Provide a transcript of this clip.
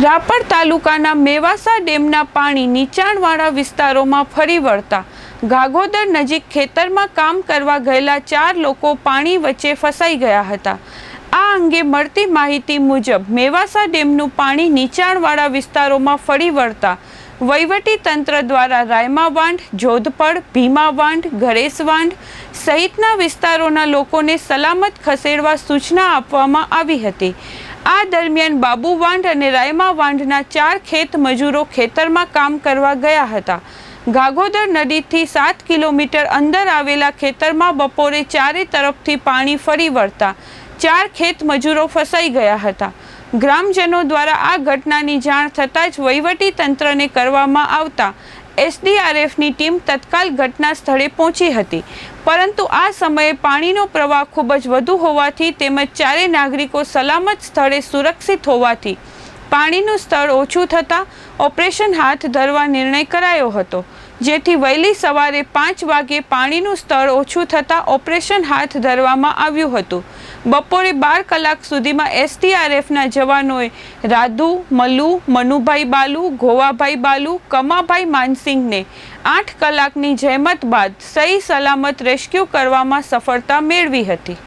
રાપર તાલુકાના મેવાસા ડેમના પાણી નીચાણવાળા વિસ્તારોમાં ફરી વળતા. ગાગોદર નજીક ખેતરમાં કામ કરવા ગયેલા ચાર લોકો પાણી વચ્ચે ફસાઈ ગયા હતા. આ અંગે મળતી માહિતી મુજબ મેવાસા ડેમનું પાણી નીચાણવાળા વિસ્તારોમાં ફરી વળતા. વહીવટી તંત્ર દ્વારા રાયમા વાંઢ જોધપડ ભીમા વાંઢ ગરેશ વાંઢ સહિતના વિસ્તારોના લોકોને સલામત ખસેડવા સૂચના આપવામાં આવી હતી. આ દરમિયાન બાબુ વાંઢ અને રાયમા વાંઢના ચાર ખેત મજૂરો ખેતરમાં કામ કરવા ગયા હતા. ગાગોદર નદીથી સાત કિલોમીટર અંદર આવેલા ખેતરમાં બપોરે ચારે તરફથી પાણી ફરી વળતા ચાર ખેત મજૂરો ફસાઈ ગયા હતા. ગ્રામજનો દ્વારા આ ઘટનાની જાણ થતાં જ વહીવટી તંત્રને કરવામાં આવતા એસડીઆરએફની ટીમ તત્કાલ ઘટના સ્થળે પહોંચી હતી. પરંતુ આ સમયે પાણીનો પ્રવાહ ખૂબ જ વધુ હોવાથી તેમજ ચારે નાગરિકો સલામત સ્થળે સુરક્ષિત હોવાથી પાણીનું સ્તર ઓછું થતાં ઓપરેશન હાથ ધરવા નિર્ણય કરાયો હતો, જેથી વહેલી સવારે પાંચ વાગે પાણીનું સ્તર ઓછું થતાં ઓપરેશન હાથ ધરવામાં આવ્યું હતું. બપોરે બાર કલાક સુધીમાં એસટીઆરએફના જવાનોએ રાધુ મલ્લુ મનુભાઈ બાલુ ગોવાભાઈ બાલુ, કમાભાઈ માનસિંહને આઠ કલાકની જહેમત બાદ સહી સલામત રેસ્ક્યુ કરવામાં સફળતા મેળવી હતી.